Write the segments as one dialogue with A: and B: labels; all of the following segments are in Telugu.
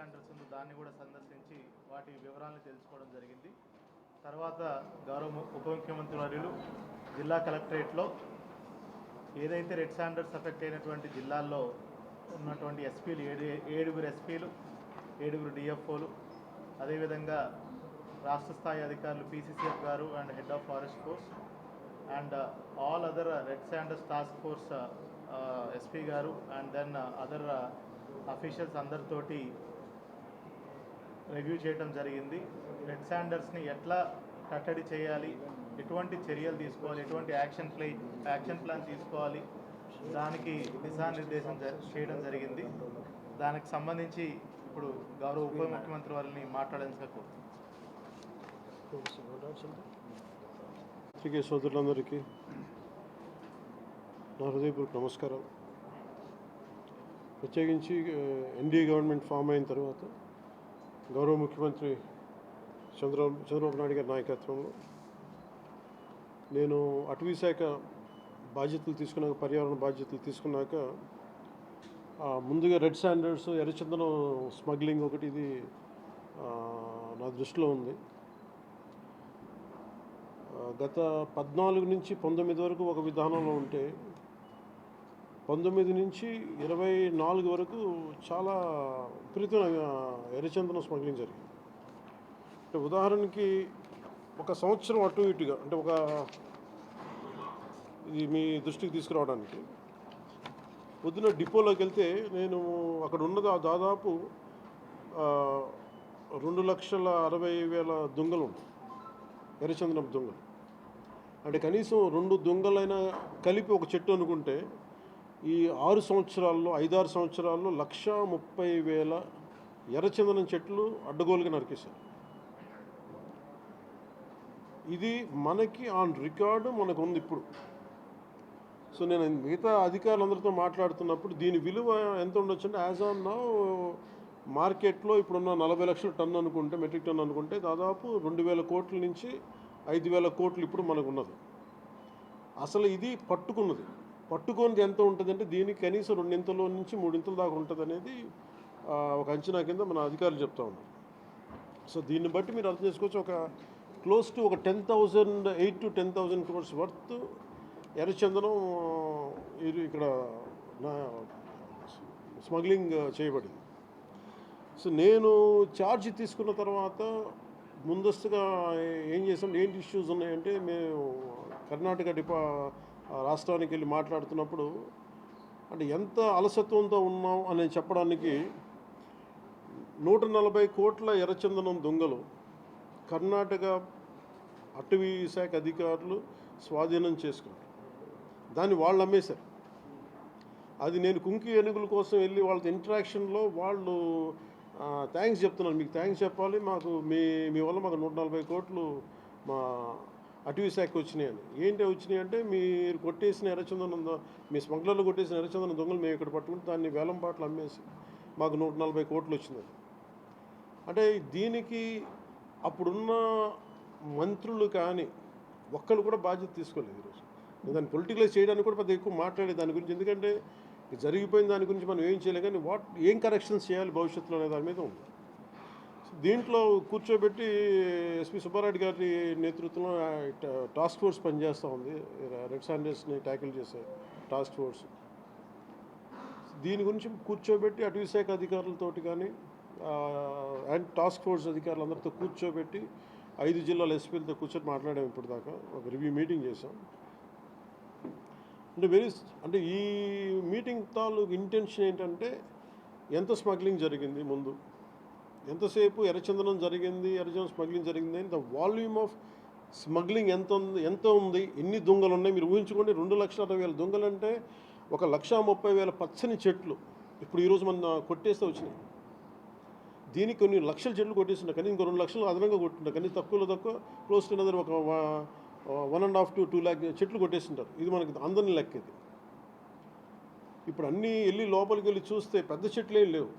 A: సెంటర్స్ ఉందో దాన్ని కూడా సందర్శించి వాటి వివరాలను తెలుసుకోవడం జరిగింది. తర్వాత గౌరవ ఉప ముఖ్యమంత్రి వర్యులు జిల్లా కలెక్టరేట్లో ఏదైతే రెడ్ శాండర్స్ ఎఫెక్ట్ అయినటువంటి జిల్లాల్లో ఉన్నటువంటి ఎస్పీలు ఏడు ఏడుగురు ఎస్పీలు ఏడుగురు డిఎఫ్ఓలు అదేవిధంగా రాష్ట్ర స్థాయి అధికారులు పీసీసీఎఫ్ గారు and head of forest force and all other red sanders task force SP గారు అండ్ దెన్ అదర్ అఫీషియల్స్ అందరితోటి రివ్యూ చేయడం జరిగింది. రెడ్ శాండర్స్ని ఎట్లా కట్టడి చేయాలి? ఎటువంటి చర్యలు తీసుకోవాలి? ఎటువంటి యాక్షన్ ప్లే యాక్షన్ ప్లాన్ తీసుకోవాలి? దానికి దిశానిర్దేశం చేయడం జరిగింది. దానికి సంబంధించి ఇప్పుడు గౌరవ ఉప ముఖ్యమంత్రి వారిని మాట్లాడాల్సిన
B: పత్రికే సోదరులందరికీ నా హృదయపూర్వక నమస్కారం ప్రత్యేకించి ఎన్డీఏ గవర్నమెంట్ ఫామ్ అయిన తర్వాత గౌరవ ముఖ్యమంత్రి చంద్ర చంద్రబాబు నాయుడు గారి నాయకత్వంలో నేను అటవీ శాఖ బాధ్యతలు తీసుకున్నాక పర్యావరణ బాధ్యతలు తీసుకున్నాక ముందుగా రెడ్ స్టాండర్డ్స్ ఎర్రచందనం స్మగ్లింగ్ ఒకటి ఇది నా దృష్టిలో ఉంది. గత పద్నాలుగు నుంచి పంతొమ్మిది వరకు ఒక విధానంలో ఉంటే పంతొమ్మిది నుంచి ఇరవై నాలుగు వరకు చాలా విపరీతమైన ఎర్రచందనం స్మగ్లింగ్ జరిగింది. అంటే ఉదాహరణకి ఒక సంవత్సరం అటు ఇటుగా అంటే ఒక ఇది మీ దృష్టికి తీసుకురావడానికి పొద్దున డిపోలోకి వెళ్తే నేను అక్కడ ఉన్నది ఆ దాదాపు రెండు లక్షల అరవై వేల దొంగలు ఉన్నాయి. ఎర్రచందనం దొంగలు. అంటే కనీసం రెండు దొంగలైనా కలిపి ఒక చెట్టు అనుకుంటే ఈ ఆరు సంవత్సరాల్లో ఐదారు సంవత్సరాల్లో లక్ష ముప్పై వేల ఎర్రచందనం చెట్లు అడ్డగోలుగా నరికేశారు. ఇది మనకి ఆన్ రికార్డు మనకు ఉంది ఇప్పుడు. సో నేను మిగతా అధికారులందరితో మాట్లాడుతున్నప్పుడు దీని విలువ ఎంత ఉండొచ్చు అంటే యాజ్ ఆన్ నా మార్కెట్లో ఇప్పుడున్న నలభై లక్షల టన్ను అనుకుంటే మెట్రిక్ టన్ అనుకుంటే దాదాపు రెండు వేల కోట్ల నుంచి ఐదు వేల కోట్లు ఇప్పుడు మనకు ఉన్నది అసలు ఇది పట్టుకున్నది. పట్టుకోనిది ఎంత ఉంటుంది అంటే దీనికి కనీసం రెండింతల నుంచి మూడింతల దాకా ఉంటుంది అనేది ఒక అంచనా కింద మన అధికారులు చెప్తా ఉన్నారు. సో దీన్ని బట్టి మీరు అర్థం చేసుకోవచ్చు ఒక క్లోజ్ టు ఒక ten thousand eight to ten thousand crores worth ఎర్రచందనం ఇది ఇక్కడ నా స్మగ్లింగ్ చేయబడింది. సో నేను ఛార్జ్ తీసుకున్న తర్వాత ముందస్తుగా ఏం చేసాం ఏంటి ఇష్యూస్ ఉన్నాయంటే మేము కర్ణాటక డిపా రాష్ట్రానికి వెళ్ళి మాట్లాడుతున్నప్పుడు అంటే ఎంత అలసత్వంతో ఉన్నాం అని చెప్పడానికి నూట నలభై కోట్ల ఎర్రచందనం దొంగలు కర్ణాటక అటవీ శాఖ అధికారులు స్వాధీనం చేసుకున్నారు. దాన్ని వాళ్ళు అమ్మేశారు అది నేను కుంకి ఏనుగుల కోసం వెళ్ళి వాళ్ళతో ఇంటరాక్షన్లో వాళ్ళు థ్యాంక్స్ చెప్తున్నాను మీకు థ్యాంక్స్ చెప్పాలి. మాకు మీ మీ వల్ల మాకు నూట నలభై కోట్లు మా అటవీ శాఖ వచ్చినాయని ఏంటి వచ్చినాయి అంటే మీరు కొట్టేసిన ఎర్రచందనం మీ స్మగ్లర్లు కొట్టేసిన ఎర్రచందనం దొంగలు మేము ఇక్కడ పట్టుకుంటే దాన్ని వేలం పాటలు అమ్మేసి మాకు నూట నలభై కోట్లు వచ్చిందని అంటే దీనికి అప్పుడున్న మంత్రులు కానీ ఒక్కరు కూడా బాధ్యత తీసుకోలేదు ఈరోజు దాన్ని పొలిటికలైజ్ చేయడానికి కూడా పెద్ద ఎక్కువ మాట్లాడే దాని గురించి. ఎందుకంటే జరిగిపోయిన దాని గురించి మనం ఏం చేయలేం కానీ వాట్ ఏం కరెక్షన్స్ చేయాలి భవిష్యత్తులో అనే దాని మీద ఉంది. దీంట్లో కూర్చోబెట్టి ఎస్పి సుబ్బారెడ్డి గారి నేతృత్వంలో టా- టాస్క్ ఫోర్స్ పనిచేస్తూ ఉంది. రెడ్ సాండర్స్ని ట్యాకిల్ చేసే టాస్క్ ఫోర్స్. దీని గురించి కూర్చోబెట్టి అటవీశాఖ అధికారులతోటి కానీ అండ్ టాస్క్ ఫోర్స్ అధికారులందరితో కూర్చోబెట్టి ఐదు జిల్లాల ఎస్పీలతో కూర్చొని మాట్లాడాము ఇప్పటిదాకా. ఒక రివ్యూ మీటింగ్ చేసాం అంటే వెరీ అంటే ఈ మీటింగ్ తాలూకు ఇంటెన్షన్ ఏంటంటే ఎంత స్మగ్లింగ్ జరిగింది ముందు? ఎంతసేపు ఎర్రచందనం జరిగింది ఎర్రచందనం స్మగ్లింగ్ జరిగింది అని ద వాల్యూమ్ ఆఫ్ స్మగ్లింగ్ ఎంత ఉంది ఎంత ఉంది ఎన్ని దొంగలు ఉన్నాయి మీరు ఊహించుకోండి రెండు లక్షల అరవై వేల దొంగలు అంటే ఒక లక్ష ముప్పై వేల పచ్చని చెట్లు. ఇప్పుడు ఈరోజు మన కొట్టేస్తే వచ్చినాయి. దీనికి కొన్ని లక్షల చెట్లు కొట్టేస్తున్నా కానీ ఇంకో రెండు లక్షలు అదనంగా కొట్టింటారు కానీ తక్కువలో తక్కువ క్లోజ్ టు అనదర్ ఒక one and half to two lakh చెట్లు కొట్టేస్తుంటారు. ఇది మనకి అందరిని లెక్క ఇది. ఇప్పుడు అన్నీ వెళ్ళి లోపలికి వెళ్ళి చూస్తే పెద్ద చెట్లు ఏం లేవు.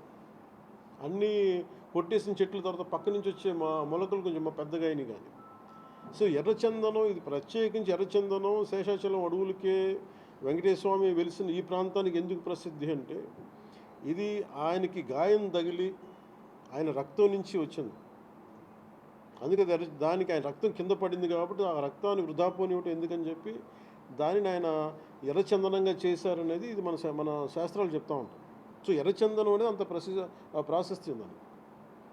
B: అన్నీ కొట్టేసిన చెట్ల తర్వాత పక్క నుంచి వచ్చే మా మొలకలు కొంచెం మా పెద్దగా అయినాయి కానీ. సో ఎర్రచందనం ఇది ప్రత్యేకించి ఎర్రచందనం శేషాచలం అడవులకే వెంకటేశ్వర వెలిసిన ఈ ప్రాంతానికి ఎందుకు ప్రసిద్ధి అంటే ఇది ఆయనకి గాయం తగిలి ఆయన రక్తం నుంచి వచ్చింది. అందుకే దానికి ఆయన రక్తం కింద పడింది కాబట్టి ఆ రక్తాన్ని వృధా పోనివ్వటం ఎందుకని చెప్పి దానిని ఆయన ఎర్రచందనంగా చేశారనేది ఇది మన శా- మన శాస్త్రాలు చెప్తా ఉంటాం సో ఎర్రచందనం అనేది అంత ప్రసి ప్రాశస్త్యం దాన్ని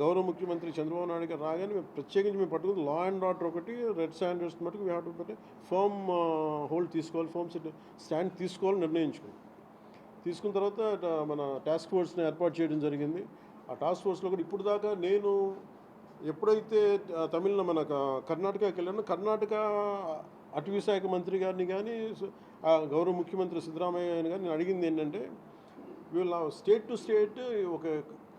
B: గౌరవ ముఖ్యమంత్రి చంద్రబాబు నాయుడు గారు రాగానే మేము ప్రత్యేకించి మేము పట్టుకుని లా అండ్ ఆర్డర్ ఒకటి రెడ్ స్టాండర్డ్స్ మటుకు వీ హ్యావ్ టు పెట్టి ఫర్మ్ హోల్డ్ తీసుకోవాలి ఫర్మ్ స్టాండ్ తీసుకోవాలని నిర్ణయించుకున్నాం. తీసుకున్న తర్వాత మన టాస్క్ ఫోర్స్ని ఏర్పాటు చేయడం జరిగింది. ఆ టాస్క్ ఫోర్స్లో కూడా ఇప్పుడు దాకా నేను ఎప్పుడైతే తమిళన మన కర్ణాటకకి వెళ్ళానో కర్ణాటక అటవీ శాఖ మంత్రి గారిని కానీ ఆ గౌరవ ముఖ్యమంత్రి సిద్ధరామయ్య గారిని కానీ నేను అడిగింది ఏంటంటే వీళ్ళ స్టేట్ టు స్టేట్ ఒక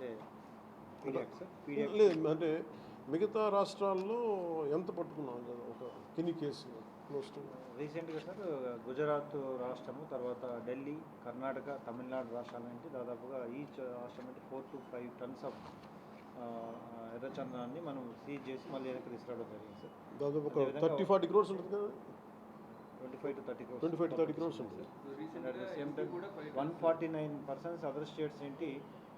B: లేదు అంటే మిగతా రాష్ట్రాల్లో ఎంత పట్టుకున్నాం కదా ఒక కిని కేసు క్లోజ్ టు
C: రీసెంట్గా సార్ గుజరాత్ రాష్ట్రము తర్వాత ఢిల్లీ కర్ణాటక తమిళనాడు రాష్ట్రాల నుంచి దాదాపుగా ఈచ్ రాష్ట్రం నుంచి four to five tons of ఎర్రచందనాన్ని మనం సీజ్ చేసి మళ్ళీ వెనక్కి తీసుకురావడం జరిగింది సార్
B: దాదాపు థర్టీ ఫార్టీ క్రోర్స్ ఉంటుంది కదా?
C: Twenty five to thirty crores
B: twenty five to thirty crores ఉంటుంది
C: at one forty nine persons other states ఏంటి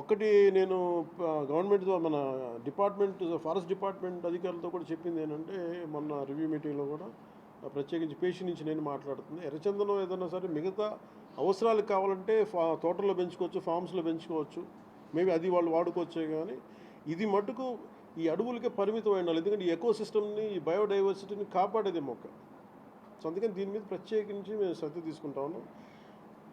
B: ఒకటి నేను గవర్నమెంట్ ద్వారా మన డిపార్ట్మెంట్ ఫారెస్ట్ డిపార్ట్మెంట్ అధికారులతో కూడా చెప్పింది ఏంటంటే మొన్న రివ్యూ మీటింగ్లో కూడా ప్రత్యేకించి పేషి నుంచి నేను మాట్లాడుతుంది. ఎర్రచందనం ఏదైనా సరే మిగతా అవసరాలు కావాలంటే ఫా తోటల్లో పెంచుకోవచ్చు ఫామ్స్లో పెంచుకోవచ్చు. మేబీ అది వాళ్ళు వాడుకోవచ్చే కానీ ఇది మటుకు ఈ అడవులకే పరిమితం అయిన ఎందుకంటే ఈ ఎకో సిస్టమ్ని ఈ బయోడైవర్సిటీని కాపాడేది మొక్క. సో అందుకని దీని మీద ప్రత్యేకించి మేము శ్రద్ధ తీసుకుంటా ఉన్నాం.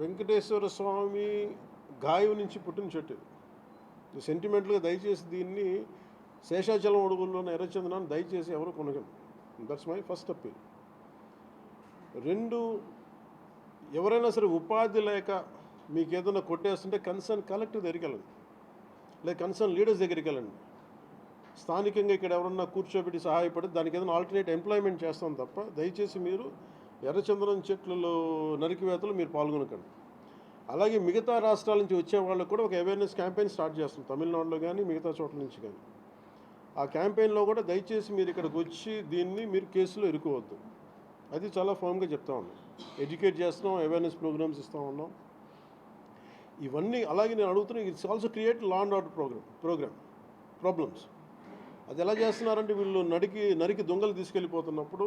B: వెంకటేశ్వర స్వామి గాయం నుంచి పుట్టిన చెట్టు. ఇది సెంటిమెంట్గా దయచేసి దీన్ని శేషాచలం అడుగుల్లోని ఎర్రచందనాన్ని దయచేసి ఎవరు కొనగండి దట్స్ మై ఫస్ట్ అప్పీల్ రెండు ఎవరైనా సరే ఉపాధి లేక మీకు ఏదైనా కొట్టేస్తుంటే కన్సర్న్ కలెక్టర్ దగ్గరికి వెళ్ళండి. లేదా కన్సర్న్ లీడర్స్ దగ్గరికి వెళ్ళండి. స్థానికంగా ఇక్కడ ఎవరన్నా కూర్చోబెట్టి సహాయపడి దానికి ఏదైనా ఆల్టర్నేట్ ఎంప్లాయ్మెంట్ చేస్తాం తప్ప దయచేసి మీరు ఎర్రచందనం చెట్లలో నరికివేతలు మీరు పాల్గొనకండి. అలాగే మిగతా రాష్ట్రాల నుంచి వచ్చే వాళ్ళకు కూడా ఒక అవేర్నెస్ క్యాంపెయిన్ స్టార్ట్ చేస్తాం. తమిళనాడులో కానీ మిగతా చోట్ల నుంచి కానీ ఆ క్యాంపెయిన్లో కూడా దయచేసి మీరు ఇక్కడికి వచ్చి దీన్ని మీరు కేసులో ఇరుకోవద్దు. అది చాలా ఫామ్గా చెప్తా ఉన్నాం. ఎడ్యుకేట్ చేస్తున్నాం అవేర్నెస్ ప్రోగ్రామ్స్ ఇస్తూ ఉన్నాం. ఇవన్నీ అలాగే నేను అడుగుతున్నాను it's also create law and order program program problems అది ఎలా చేస్తున్నారంటే వీళ్ళు నడికి నరికి దొంగలు తీసుకెళ్ళిపోతున్నప్పుడు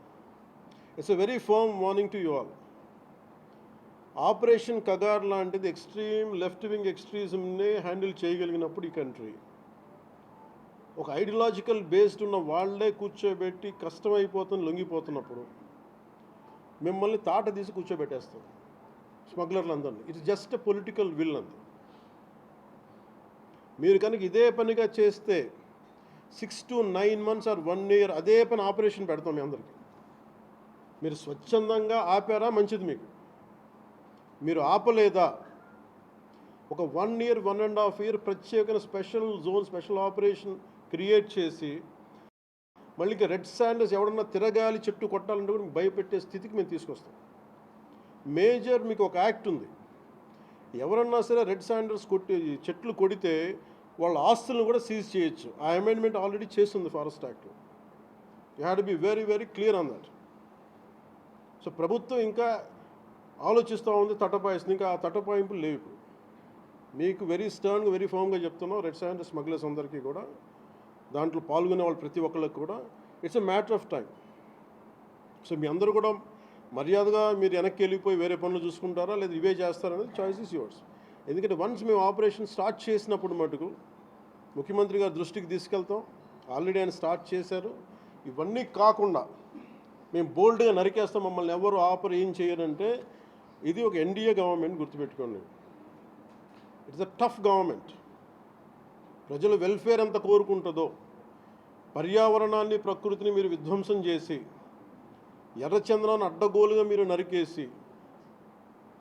B: it's a very firm warning to you all operation Kagar లాంటిది ఎక్స్ట్రీమ్ లెఫ్ట్ వింగ్ ఎక్స్ట్రీజంనే హ్యాండిల్ చేయగలిగినప్పుడు ఈ కంట్రీ ఒక ఐడియాలజికల్ బేస్డ్ ఉన్న వాళ్ళే కూర్చోబెట్టి కష్టమైపోతుంది లొంగిపోతున్నప్పుడు మిమ్మల్ని తాట తీసి కూర్చోబెట్టేస్తాం స్మగ్లర్లు అందరినీ ఇట్స్ జస్ట్ పొలిటికల్ విల్ అంది. మీరు కనుక ఇదే పనిగా చేస్తే six to nine months or one year అదే పని ఆపరేషన్ పెడతాం మీ అందరికీ. మీరు స్వచ్ఛందంగా ఆపారా? మంచిది మీకు. మీరు ఆపలేదా? ఒక one year one and half year ప్రత్యేకమైన special zone special operation create చేసి మళ్ళీ రెడ్ శాండర్స్ ఎవడన్నా తిరగాలి చెట్టు కొట్టాలంటే కూడా భయపెట్టే స్థితికి మేము తీసుకొస్తాం. మేజర్ మీకు ఒక యాక్ట్ ఉంది. ఎవరన్నా సరే రెడ్ శాండర్స్ కొట్టి చెట్లు కొడితే వాళ్ళ ఆస్తులను కూడా సీజ్ చేయొచ్చు. ఆ అమెండ్మెంట్ ఆల్రెడీ చేస్తుంది forest act you had be very very clear on that. So ప్రభుత్వం ఇంకా ఆలోచిస్తూ ఉంది తటపాయిస్తుంది. ఇంకా ఆ తటపాయింపులు లేవు ఇప్పుడు. మీకు వెరీ స్టర్న్గా వెరీ ఫామ్గా చెప్తున్నాం రెడ్ శాండర్ స్మగ్లర్స్ అందరికీ కూడా దాంట్లో పాల్గొనే వాళ్ళు ప్రతి ఒక్కళ్ళకి కూడా. It's a matter of time so మీ అందరూ కూడా మర్యాదగా మీరు వెనక్కి వెళ్ళిపోయి వేరే పనులు చూసుకుంటారా లేదా ఇవే చేస్తారనేది చాయిస్ ఇస్ యువర్స్ ఎందుకంటే వన్స్ మేము ఆపరేషన్ స్టార్ట్ చేసినప్పుడు మటుకు ముఖ్యమంత్రి గారి దృష్టికి తీసుకెళ్తాం. ఆల్రెడీ ఆయన స్టార్ట్ చేశారు. ఇవన్నీ కాకుండా మేము బోల్డ్గా నరికేస్తాం మమ్మల్ని ఎవరు ఆపర్ ఏం చేయరంటే ఇది ఒక ఎన్డీఏ గవర్నమెంట్ గుర్తుపెట్టుకోండి. ఇట్స్ అ టఫ్ గవర్నమెంట్ ప్రజల వెల్ఫేర్ ఎంత కోరుకుంటుందో పర్యావరణాన్ని ప్రకృతిని మీరు విధ్వంసం చేసి ఎర్రచంద్రాన్ని అడ్డగోలుగా మీరు నరికేసి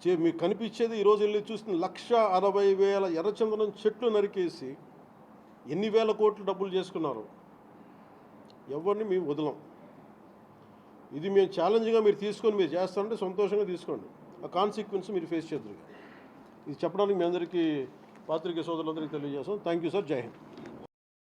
B: చే మీకు కనిపించేది ఈరోజు వెళ్ళి చూసిన లక్ష అరవై వేల ఎర్రచంద్రం చెట్లు నరికేసి ఎన్ని వేల కోట్లు డబ్బులు చేసుకున్నారు ఎవరిని మేము వదలం. ఇది మేము ఛాలెంజ్గా మీరు తీసుకొని మీరు చేస్తారంటే సంతోషంగా తీసుకోండి. ఆ కాన్సిక్వెన్స్ మీరు ఫేస్ చేద్దరు. ఇది చెప్పడానికి మీ అందరికీ పాత్రికే సోదరులందరికీ తెలియజేస్తాం. థ్యాంక్ యూ సార్ జై హింద్